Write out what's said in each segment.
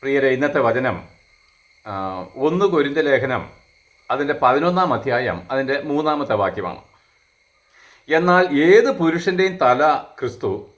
പ്രിയരെ ഇന്നത്തെ വചനം ഒന്ന് കൊരിന്ത ലേഖനം അതിന്റെ പതിനൊന്നാം അധ്യായം അതിന്റെ മൂന്നാമത്തെ വാക്യമാണ്. എന്നാൽ ഏത് പുരുഷന്റെയും തല ക്രിസ്തു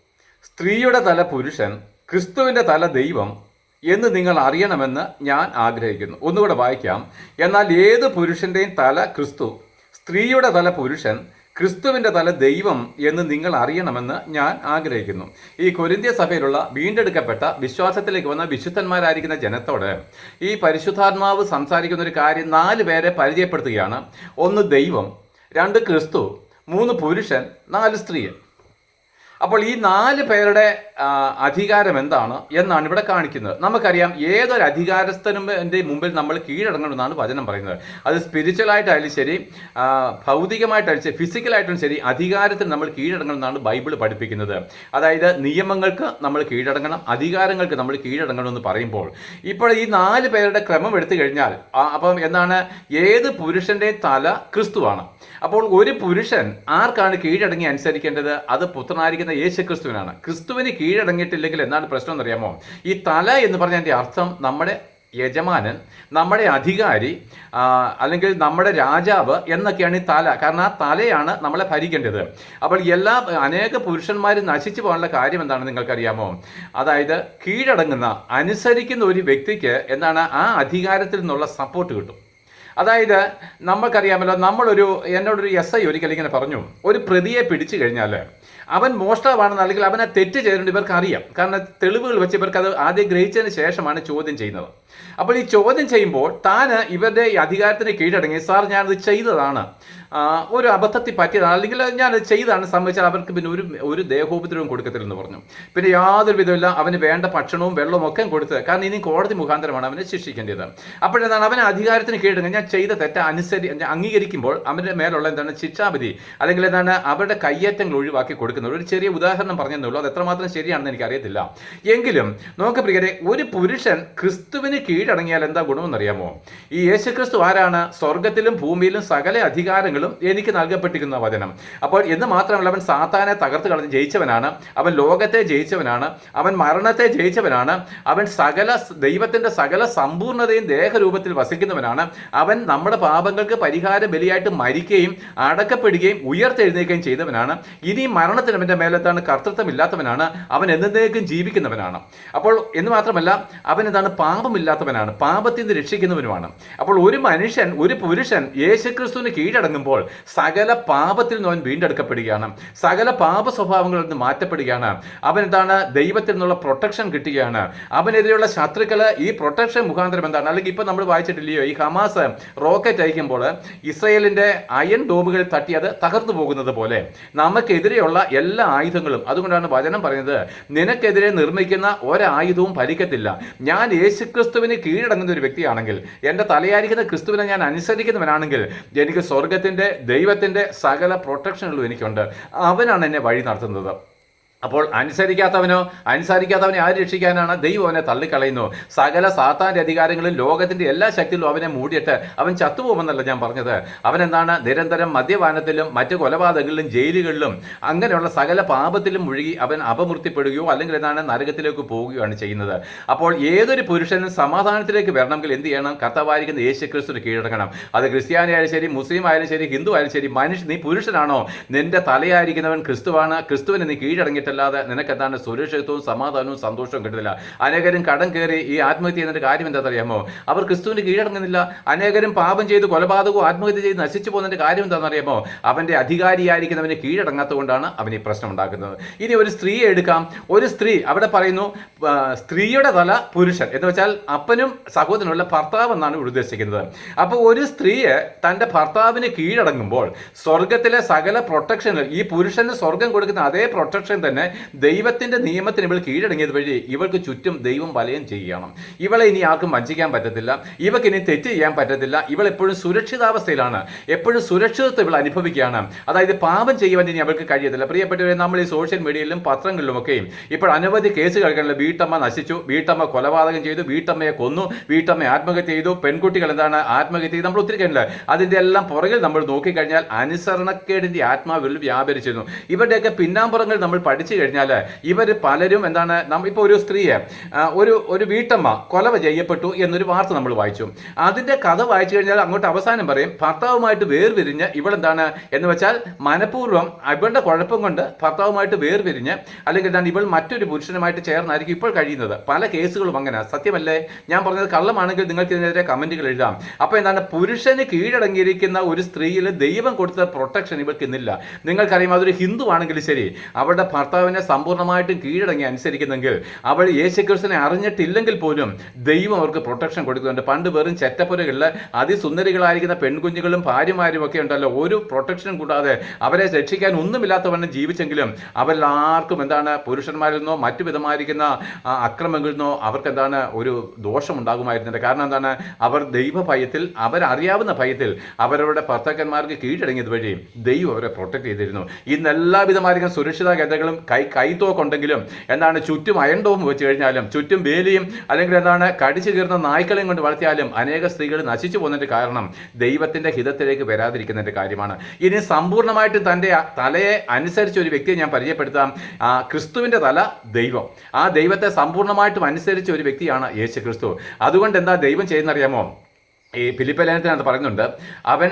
സ്ത്രീയുടെ തല പുരുഷൻ ക്രിസ്തുവിന്റെ തല ദൈവം എന്ന് നിങ്ങൾ അറിയണമെന്ന് ഞാൻ ആഗ്രഹിക്കുന്നു. ഒന്നുകൂടെ വായിക്കാം. എന്നാൽ ഏത് പുരുഷന്റെയും തല ക്രിസ്തു സ്ത്രീയുടെ തല പുരുഷൻ ക്രിസ്തുവിന്റെ തല ദൈവം എന്ന് നിങ്ങൾ അറിയണമെന്ന് ഞാൻ ആഗ്രഹിക്കുന്നു. ഈ കൊരിന്ത്യ സഭയിലുള്ള വീണ്ടെടുക്കപ്പെട്ട വിശ്വാസത്തിലേക്ക് വന്ന വിശുദ്ധന്മാരായിരിക്കുന്ന ജനത്തോട് ഈ പരിശുദ്ധാത്മാവ് സംസാരിക്കുന്ന ഒരു കാര്യം നാല് പേരെ പരിചയപ്പെടുത്തുകയാണ്. ഒന്ന് ദൈവം രണ്ട് ക്രിസ്തു മൂന്ന് പുരുഷൻ നാല് സ്ത്രീ. അപ്പോൾ ഈ നാല് പേരുടെ അധികാരം എന്താണ് എന്നാണ് ഇവിടെ കാണിക്കുന്നത്. നമുക്കറിയാം ഏതൊരു അധികാരസ്ഥനും മുമ്പിൽ നമ്മൾ കീഴടങ്ങണമെന്നാണ് വചനം പറയുന്നത്. അത് സ്പിരിച്വലായിട്ടായാലും ശരി ഭൗതികമായിട്ടായാലും ശരി ഫിസിക്കലായിട്ടും ശരി അധികാരത്തിന് നമ്മൾ കീഴടങ്ങണമെന്നാണ് ബൈബിൾ പഠിപ്പിക്കുന്നത്. അതായത് നിയമങ്ങൾക്ക് നമ്മൾ കീഴടങ്ങണം അധികാരങ്ങൾക്ക് നമ്മൾ കീഴടങ്ങണം എന്ന് പറയുമ്പോൾ. ഇപ്പോൾ ഈ നാല് പേരുടെ ക്രമം എടുത്തു കഴിഞ്ഞാൽ അപ്പം എന്താണ്? ഏത് പുരുഷന്റെ തല ക്രിസ്തുവാണ്. അപ്പോൾ ഒരു പുരുഷൻ ആർക്കാണ് കീഴടങ്ങി അനുസരിക്കേണ്ടത്? അത് പുത്രനായിരിക്കുന്ന യേശു ക്രിസ്തുവിനാണ് ക്രിസ്തുവിന് കീഴടങ്ങിയിട്ടില്ലെങ്കിൽ എന്താണ് പ്രശ്നം എന്നറിയാമോ? ഈ തല എന്ന് പറഞ്ഞതിന്റെ അർത്ഥം നമ്മുടെ യജമാനൻ നമ്മുടെ അധികാരി അല്ലെങ്കിൽ നമ്മുടെ രാജാവ് എന്നൊക്കെയാണ് ഈ തല. കാരണം ആ തലയാണ് നമ്മളെ ഭരിക്കേണ്ടത്. അപ്പോൾ എല്ലാ അനേക പുരുഷന്മാരും നശിച്ചു പോകാനുള്ള കാര്യം എന്താണെന്ന് നിങ്ങൾക്കറിയാമോ? അതായത് കീഴടങ്ങുന്ന അനുസരിക്കുന്ന ഒരു വ്യക്തിക്ക് എന്താണ് ആ അധികാരത്തിൽ നിന്നുള്ള സപ്പോർട്ട് കിട്ടും. അതായത് നമ്മൾക്കറിയാമല്ലോ നമ്മളൊരു എന്നോടൊരു എസ് ഐ ഒരിക്കൽ ഇങ്ങനെ പറഞ്ഞു. ഒരു പ്രതിയെ പിടിച്ചു കഴിഞ്ഞാൽ അവൻ മോഷ്ടാവാണെന്ന് അല്ലെങ്കിൽ അവനെ തെറ്റ് ചെയ്തിട്ടുണ്ട് ഇവർക്ക് അറിയാം കാരണം തെളിവുകൾ വെച്ച് ഇവർക്ക് അത് ആദ്യം ഗ്രഹിച്ചതിന് ശേഷമാണ് ചോദ്യം ചെയ്യുന്നത്. അപ്പോൾ ഈ ചോദ്യം ചെയ്യുമ്പോൾ താൻ ഇവരുടെ ഈ അധികാരത്തിന് കീഴടങ്ങി. സാർ ഞാനത് ചെയ്തതാണ്. ഒരു അബദ്ധത്തിൽ പറ്റിയതാണ്. അല്ലെങ്കിൽ ഞാനത് ചെയ്തതാണ് സംഭവിച്ചാൽ അവർക്ക് പിന്നെ ഒരു ഒരു ദേഹോപദ്രവം കൊടുക്കത്തില്ലെന്ന് പറഞ്ഞു. പിന്നെ യാതൊരു വിധമില്ല അവന് വേണ്ട ഭക്ഷണവും വെള്ളവും ഒക്കെ കൊടുത്ത് കാരണം ഇനി കോടതി മുഖാന്തരമാണ് അവനെ ശിക്ഷിക്കേണ്ടത്. അപ്പോഴെന്താണ്? അവനെ അധികാരത്തിന് കീഴടങ്ങി. ഞാൻ ചെയ്ത തെറ്റ അനുസരി ഞാൻ അംഗീകരിക്കുമ്പോൾ അവന്റെ മേലുള്ള എന്താണ്? ശിക്ഷാവിധി. അല്ലെങ്കിൽ എന്താണ്? അവരുടെ കയ്യേറ്റങ്ങൾ ഒഴിവാക്കി കൊടുക്കുന്നത്. ഒരു ചെറിയ ഉദാഹരണം പറഞ്ഞെന്നുള്ളൂ അത് എത്രമാത്രം ശരിയാണെന്ന് എനിക്കറിയത്തില്ല. എങ്കിലും നോക്ക് പ്രിയരെ ഒരു പുരുഷൻ ക്രിസ്തുവിന് കീഴടങ്ങിയാൽ എന്താ ഗുണമെന്നറിയാമോ? ഈ യേശുക്രിസ്തു ആരാണ്? സ്വർഗത്തിലും ഭൂമിയിലും സകല അധികാരങ്ങളും എനിക്ക് നൽകപ്പെട്ടിരിക്കുന്ന വചനം. അപ്പോൾ എന്ന് മാത്രമല്ല അവൻ സാത്താനെ തകർത്ത് കളഞ്ഞ് ജയിച്ചവനാണ്. അവൻ ലോകത്തെ ജയിച്ചവനാണ്. അവൻ മരണത്തെ ജയിച്ചവനാണ്. അവൻ സകല ദൈവത്തിന്റെ സകല സമ്പൂർണതയും ദേഹരൂപത്തിൽ വസിക്കുന്നവനാണ്. അവൻ നമ്മുടെ പാപങ്ങൾക്ക് പരിഹാര ബലിയായിട്ട് മരിക്കുകയും അടക്കപ്പെടുകയും ഉയർത്തെഴുന്നേൽക്കുകയും ചെയ്തവനാണ്. ഇനി മരണത്തിന് അവന്റെ മേലെത്താണ് കർത്തൃത്വമില്ലാത്തവനാണ് അവൻ എന്നേക്കും ജീവിക്കുന്നവനാണ്. അപ്പോൾ എന്ന് മാത്രമല്ല അവൻ എന്താണ്? പാപമില്ലാത്തവനാണ് പാപത്തിൽ നിന്ന് രക്ഷിക്കുന്നവനുമാണ്. അപ്പോൾ ഒരു മനുഷ്യൻ ഒരു പുരുഷൻ യേശുക്രിസ്തുവിന് കീഴടങ്ങുമ്പോൾ സകല പാപത്തിൽ നിന്ന് അവൻ വീണ്ടെടുക്കപ്പെടുകയാണ്. സകല പാപ സ്വഭാവങ്ങളിൽ നിന്ന് മാറ്റപ്പെടുകയാണ്. അവൻ എന്താണ്? ദൈവത്തിൽ നിന്നുള്ള പ്രൊട്ടക്ഷൻ കിട്ടുകയാണ്. അവനെതിരെയുള്ള ശത്രുക്കൾ ഈ പ്രൊട്ടക്ഷൻ മുഖാന്തരം എന്താണ്? അല്ലെങ്കിൽ ഇപ്പൊ നമ്മൾ വായിച്ചിട്ടില്ലയോ? ഈ ഹമാസ് റോക്കറ്റ് അയക്കുമ്പോൾ ഇസ്രയേലിന്റെ അയൺ ഡോമുകൾ തട്ടി അത് തകർന്നു പോകുന്നത് പോലെ നമുക്കെതിരെയുള്ള എല്ലാ ആയുധങ്ങളും അതുകൊണ്ടാണ് വചനം പറയുന്നത് നിനക്കെതിരെ നിർമ്മിക്കുന്ന ഒരായുധവും ഫലിക്കത്തില്ല ഞാൻ യേശുക്രിസ്തുവിന് കീഴടങ്ങുന്ന ഒരു വ്യക്തിയാണെങ്കിൽ എന്റെ തലയായിരിക്കുന്ന ക്രിസ്തുവിനെ ഞാൻ അനുസരിക്കുന്നവനാണെങ്കിൽ എനിക്ക് സ്വർഗത്തിന്റെ ദൈവത്തിന്റെ സകല പ്രൊട്ടക്ഷനുകളും എനിക്കുണ്ട്. അവനാണ് എന്നെ വഴി നടത്തുന്നത്. അപ്പോൾ അനുസരിക്കാത്തവനോ അനുസരിക്കാത്തവനെ ആര് രക്ഷിക്കാനാണ് ദൈവം അവനെ തള്ളിക്കളയുന്നു? സകല സാത്താന്റെ അധികാരങ്ങളും ലോകത്തിന്റെ എല്ലാ ശക്തികളും അവനെ മൂടിയിട്ട് അവൻ ചത്തുപോകുമെന്നല്ല ഞാൻ പറഞ്ഞത്. അവൻ എന്താണ്? നിരന്തരം മദ്യപാനത്തിലും മറ്റു കൊലപാതകങ്ങളിലും ജയിലുകളിലും അങ്ങനെയുള്ള സകല പാപത്തിലും മുഴുകി അവൻ അപമൃത്തിപ്പെടുകയോ അല്ലെങ്കിൽ എന്താണ്? നരകത്തിലേക്ക് പോവുകയാണ് ചെയ്യുന്നത്. അപ്പോൾ ഏതൊരു പുരുഷനും സമാധാനത്തിലേക്ക് വരണമെങ്കിൽ എന്ത് ചെയ്യണം? കർത്താവായിരിക്കുന്ന യേശു ക്രിസ്തുവിന് കീഴടങ്ങണം. അത് ക്രിസ്ത്യാനി ആയാലും ശരി മുസ്ലിം ആയാലും ശരി ഹിന്ദു ആയാലും ശരി മനുഷ്യ നീ പുരുഷനാണോ? നിന്റെ തലയായിരിക്കുന്നവൻ ക്രിസ്തുവാണ്. ക്രിസ്തുവിന് നീ കീഴടങ്ങിയിട്ടല്ലാതെ നിനക്ക് എന്താണ് സുരക്ഷിതവും സമാധാനവും സന്തോഷവും കിട്ടുന്നില്ല? അനേകരും കടം കയറി ഈ ആത്മഹത്യ ചെയ്യുന്നതിന്റെ കാര്യം എന്താ അറിയാമോ അവർ ക്രിസ്തുവിന് കീഴടങ്ങുന്നില്ല. അനേകരും പാപം ചെയ്ത് കൊലപാതകവും ആത്മഹത്യ ചെയ്ത് നശിച്ചു പോകുന്നതിന്റെ കാര്യം എന്താണെന്ന് അറിയാമോ അവന്റെ അധികാരിയായിരിക്കുന്നവന് കീഴടങ്ങാത്തതുകൊണ്ടാണ് അവൻ ഈ പ്രശ്നം ഉണ്ടാക്കുന്നത്. ഇനി ഒരു സ്ത്രീയെ എടുക്കാം. ഒരു സ്ത്രീ അവിടെ പറയുന്നു സ്ത്രീയുടെ തല പുരുഷൻ. എന്ന് വെച്ചാൽ അപ്പനും സഹോദരനുള്ള ഭർത്താവ് എന്നാണ് ഉദ്ദേശിക്കുന്നത്. അപ്പോൾ ഒരു സ്ത്രീയെ തന്റെ ഭർത്താവിന് കീഴടങ്ങുമ്പോൾ സ്വർഗത്തിലെ സകല പ്രൊട്ടക്ഷനിൽ ഈ പുരുഷന് സ്വർഗം കൊടുക്കുന്ന അതേ പ്രൊട്ടക്ഷൻ തന്നെ ദൈവത്തിന്റെ നിയമത്തിന് ഇവൾ കീഴടങ്ങിയത് വഴി ഇവൾക്ക് ചുറ്റും ദൈവം വലയം ചെയ്യണം ഇവളെ ഇനി ആർക്കും വഞ്ചിക്കാൻ പറ്റത്തില്ല. ഇവക്ക് ഇനി തെറ്റ് ചെയ്യാൻ പറ്റത്തില്ല. ഇവൾ എപ്പോഴും സുരക്ഷിതാവസ്ഥയിലാണ്. എപ്പോഴും സുരക്ഷിതത്വം ഇവൾ അനുഭവിക്കുകയാണ്. അതായത് പാപം ചെയ്യുവാൻ ഇനി അവൾക്ക് കഴിയത്തില്ല. പ്രിയപ്പെട്ടവരെ നമ്മൾ ഈ സോഷ്യൽ മീഡിയയിലും പത്രങ്ങളിലും ഒക്കെയും ഇപ്പോൾ അനവധി കേസ് കേൾക്കാനുള്ള വീട്ടമ്മ നശിച്ചു. വീട്ടമ്മ കൊലപാതകം ചെയ്തു. വീട്ടമ്മയെ കൊന്നു. വീട്ടമ്മ ആത്മഹത്യ ചെയ്തു. പെൺകുട്ടികൾ എന്താണ് ആത്മഹത്യ ചെയ്തു നമ്മൾ ഒത്തിരി കഴിഞ്ഞില്ല അതിന്റെ എല്ലാം പുറകിൽ നമ്മൾ നോക്കിക്കഴിഞ്ഞാൽ അനുസരണക്കേടിന്റെ ആത്മാവിൽ വ്യാപരിച്ചിരുന്നു. ഇവരുടെയൊക്കെ പിന്നാമ്പുറങ്ങൾ നമ്മൾ പഠിച്ചു പഠിച്ചു കഴിഞ്ഞാൽ ഇവർ പലരും എന്താണ് ഇപ്പോൾ ഒരു സ്ത്രീയെ ഒരു ഒരു വീട്ടമ്മ കൊലവ ചെയ്യപ്പെട്ടു എന്നൊരു വാർത്ത നമ്മൾ വായിച്ചു. അതിന്റെ കഥ വായിച്ചു കഴിഞ്ഞാൽ അങ്ങോട്ട് അവസാനം പറയും ഭർത്താവുമായിട്ട് വേർപിരിഞ്ഞ് ഇവളെന്താണ്? എന്ന് വെച്ചാൽ മനഃപൂർവം ഇവളുടെ കുഴപ്പം കൊണ്ട് ഭർത്താവുമായിട്ട് വേർപിരിഞ്ഞ് അല്ലെങ്കിൽ എന്താണ് ഇവൾ മറ്റൊരു പുരുഷനുമായിട്ട് ചേർന്നായിരിക്കും ഇപ്പോൾ കഴിയുന്നത്. പല കേസുകളും അങ്ങനെ. സത്യമല്ലേ? ഞാൻ പറഞ്ഞത് കള്ളമാണെങ്കിൽ നിങ്ങൾക്ക് ഇതിനെതിരെ കമന്റുകൾ എഴുതാം. അപ്പോൾ എന്താണ് പുരുഷന് കീഴടങ്ങിയിരിക്കുന്ന ഒരു സ്ത്രീയിൽ ദൈവം കൊടുത്ത പ്രൊട്ടക്ഷൻ ഇവർക്ക് ഇന്നില്ല നിങ്ങൾക്കറിയാം അതൊരു ഹിന്ദു ആണെങ്കിലും ശരി. അവളുടെ ഭർത്താവിനെ സമ്പൂർണമായിട്ടും കീഴടങ്ങി അനുസരിക്കുന്നെങ്കിൽ അവൾ യേശുക്രിസ്തുവിനെ അറിഞ്ഞിട്ടില്ലെങ്കിൽ പോലും ദൈവം അവർക്ക് പ്രൊട്ടക്ഷൻ കൊടുക്കുന്നുണ്ട്. പണ്ട് വെറും ചെറ്റപ്പുരകളിൽ അതിസുന്ദരികളായിരിക്കുന്ന പെൺകുഞ്ഞുങ്ങളും ഭാര്യമാരും ഒക്കെ ഉണ്ടല്ലോ. ഒരു പ്രൊട്ടക്ഷനും കൂടാതെ അവരെ രക്ഷിക്കാൻ ഒന്നുമില്ലാത്തവണ്ണം ജീവിച്ചെങ്കിലും അവരിൽ ആർക്കും എന്താണ് പുരുഷന്മാരിൽ നിന്നോ മറ്റു വിധമായിരിക്കുന്ന അക്രമങ്ങളിൽ നിന്നോ അവർക്ക് എന്താണ് ഒരു ദോഷം ഉണ്ടാകുമായിരുന്നില്ല. കാരണം എന്താണ്? അവർ ദൈവഭയത്തിൽ അവരറിയാവുന്ന ഭയത്തിൽ അവരവരുടെ ഭർത്താക്കന്മാർക്ക് കീഴടങ്ങിയത് വഴി ദൈവം അവരെ പ്രൊട്ടക്ട് ചെയ്തിരുന്നു. ഇന്ന് എല്ലാവിധമായിരിക്കും സുരക്ഷിത കേന്ദ്രങ്ങളും കൈ കൈത്തോക്കുണ്ടെങ്കിലും എന്താണ് ചുറ്റും അയണ്ടവും വെച്ച് കഴിഞ്ഞാലും ചുറ്റും വേലിയും അല്ലെങ്കിൽ എന്താണ് കടിച്ചു കീർന്ന നായ്ക്കളെയും കൊണ്ട് വളർത്തിയാലും അനേക സ്ത്രീകൾ നശിച്ചു പോകുന്നതിന്റെ കാരണം ദൈവത്തിന്റെ ഹിതത്തിലേക്ക് വരാതിരിക്കുന്നതിന്റെ കാര്യമാണ്. ഇനി സമ്പൂർണമായിട്ട് തന്റെ തലയെ അനുസരിച്ച് ഒരു വ്യക്തിയെ ഞാൻ പരിചയപ്പെടുത്താം. ക്രിസ്തുവിന്റെ തല ദൈവം. ആ ദൈവത്തെ സമ്പൂർണമായിട്ടും അനുസരിച്ച ഒരു വ്യക്തിയാണ് യേശു ക്രിസ്തു അതുകൊണ്ട് എന്താ ദൈവം ചെയ്യുന്നറിയാമോ ഈ ഫിലിപ്പലേനത്തിനകത്ത് പറയുന്നുണ്ട് അവൻ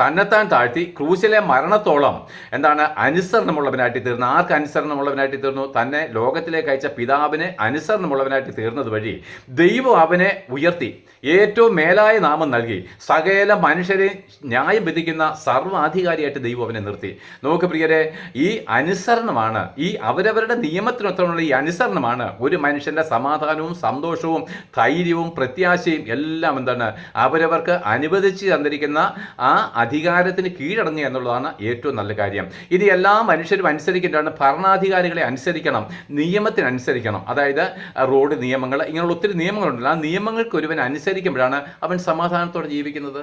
തന്നെത്താൻ താഴ്ത്തി ക്രൂശിലെ മരണത്തോളം എന്താണ് അനുസരണമുള്ളവനായിട്ട് തീർന്നു. ആർക്ക് അനുസരണമുള്ളവനായിട്ട് തീർന്നു? തന്നെ ലോകത്തിലേക്ക് അയച്ച പിതാവിനെ അനുസരണമുള്ളവനായിട്ട് തീർന്നത് വഴി ദൈവം അവനെ ഉയർത്തി. ഏറ്റവും മേലായ നാമം നൽകി സകല മനുഷ്യരെ ന്യായം വിധിക്കുന്ന സർവാധികാരിയായിട്ട് ദൈവം അവനെ നിർത്തി. നോക്ക് പ്രിയരെ ഈ അനുസരണമാണ് ഈ അവരവരുടെ നിയമത്തിനൊത്തമുള്ള ഈ അനുസരണമാണ് ഒരു മനുഷ്യന്റെ സമാധാനവും സന്തോഷവും ധൈര്യവും പ്രത്യാശയും എല്ലാം എന്താണ്? അവരവർക്ക് അനുവദിച്ച് തന്നിരിക്കുന്ന ആ അധികാരത്തിന് കീഴടങ്ങുക എന്നുള്ളതാണ് ഏറ്റവും നല്ല കാര്യം. ഇത് എല്ലാ മനുഷ്യരും അനുസരിക്കേണ്ടതാണ്. ഭരണാധികാരികളെ അനുസരിക്കണം നിയമത്തിനനുസരിക്കണം. അതായത് റോഡ് നിയമങ്ങൾ ഇങ്ങനെയുള്ള ഒത്തിരി നിയമങ്ങളുണ്ടല്ലോ. ആ നിയമങ്ങൾക്ക് ഒരുവൻ അനുസരിക്കുമ്പോഴാണ് അവൻ സമാധാനത്തോടെ ജീവിക്കുന്നത്?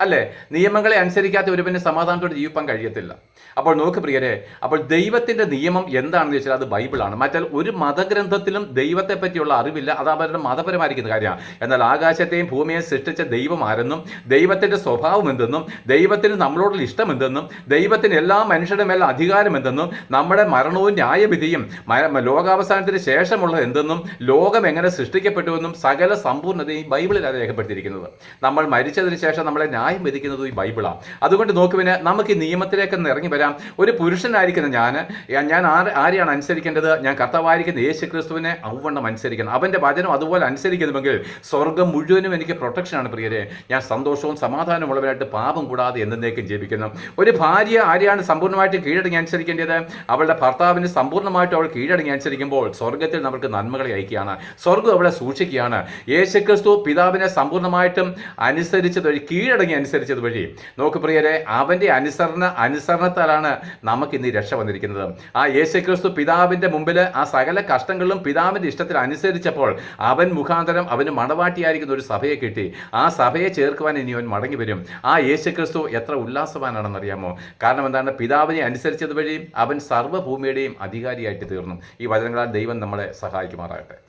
അല്ലേ? നിയമങ്ങളെ അനുസരിക്കാത്ത ഒരുവന് സമാധാനത്തോടെ ജീവിക്കാൻ കഴിയത്തില്ല. അപ്പോൾ നോക്ക് പ്രിയരെ അപ്പോൾ ദൈവത്തിന്റെ നിയമം എന്താണെന്ന് ചോദിച്ചാൽ അത് ബൈബിളാണ്. മറ്റാൽ ഒരു മതഗ്രന്ഥത്തിലും ദൈവത്തെ പറ്റിയുള്ള അറിവില്ല അത് അവരുടെ മതപരമായിരിക്കുന്ന കാര്യമാണ്. എന്നാൽ ആകാശത്തെയും ഭൂമിയെയും സൃഷ്ടിച്ച ദൈവം ആരെന്നും ദൈവത്തിന്റെ സ്വഭാവം എന്തെന്നും ദൈവത്തിന് നമ്മളോടുള്ള ഇഷ്ടം എന്തെന്നും ദൈവത്തിന് എല്ലാ മനുഷ്യരുടെ മേൽ അധികാരം എന്തെന്നും നമ്മുടെ മരണവും ന്യായവിധിയും ലോകാവസാനത്തിന് ശേഷമുള്ളത് എന്തെന്നും ലോകം എങ്ങനെ സൃഷ്ടിക്കപ്പെട്ടുവെന്നും സകല സമ്പൂർണതയും ബൈബിളിലാണ് രേഖപ്പെടുത്തിയിരിക്കുന്നത്. നമ്മൾ മരിച്ചതിന് ശേഷം നമ്മളെ ന്യായം വിധിക്കുന്നത് ഈ ബൈബിളാണ്. അതുകൊണ്ട് നോക്കുവിന് നമുക്ക് ഈ നിയമത്തിലേക്കൊന്ന് ഇറങ്ങി വരാം. ഒരു പുരുഷനായിരിക്കുന്ന ഞാൻ ഞാൻ ആര് ആരെയാണ് അനുസരിക്കേണ്ടത്? ഞാൻ കർത്താവായിരിക്കുന്ന യേശു ക്രിസ്തുവിനെ ഔവണ്ണം അനുസരിക്കണം. അവന്റെ വചനം അതുപോലെ അനുസരിക്കുന്നുവെങ്കിൽ സ്വർഗം മുഴുവനും എനിക്ക് പ്രൊട്ടക്ഷനാണ് പ്രിയരെ. ഞാൻ സന്തോഷവും സമാധാനമുള്ളവരായിട്ട് പാപം കൂടാതെ എന്നേക്കും ജീവിക്കുന്നു. ഒരു ഭാര്യ ആരെയാണ് സമ്പൂർണമായിട്ട് കീഴടങ്ങി അനുസരിക്കേണ്ടത്? അവളുടെ ഭർത്താവിന് സമ്പൂർണമായിട്ട് അവൾ കീഴടങ്ങി അനുസരിക്കുമ്പോൾ സ്വർഗത്തിൽ നമുക്ക് നന്മകളെ അയക്കുകയാണ്. സ്വർഗം അവളെ സൂക്ഷിക്കുകയാണ്. യേശു ക്രിസ്തു പിതാവിനെ സമ്പൂർണമായിട്ടും അനുസരിച്ചത് വഴി കീഴടങ്ങി അനുസരിച്ചത് വഴി. നോക്ക് പ്രിയരെ അവന്റെ അനുസരണ അനുസരണത്താലാണ് നമുക്ക് ഇന്ന് രക്ഷ വന്നിരിക്കുന്നത്. ആ യേശുക്രിസ്തു പിതാവിന്റെ മുമ്പിൽ ആ സകല കഷ്ടങ്ങളിലും പിതാവിന്റെ ഇഷ്ടത്തിൽ അനുസരിച്ചപ്പോൾ അവൻ മുഖാന്തരം അവന് മണവാട്ടിയായിരിക്കുന്ന ഒരു സഭയെ കിട്ടി. ആ സഭയെ ചേർക്കുവാൻ ഇനി അവൻ മടങ്ങി വരും. ആ യേശുക്രിസ്തു എത്ര ഉല്ലാസവാനാണെന്നറിയാമോ? കാരണം എന്താണ്? പിതാവിനെ അനുസരിച്ചത് വഴി അവൻ സർവഭൂമിയുടെയും അധികാരിയായിട്ട് തീർന്നു. ഈ വചനങ്ങളാൽ ദൈവം നമ്മളെ സഹായിക്കുമാറാകട്ടെ.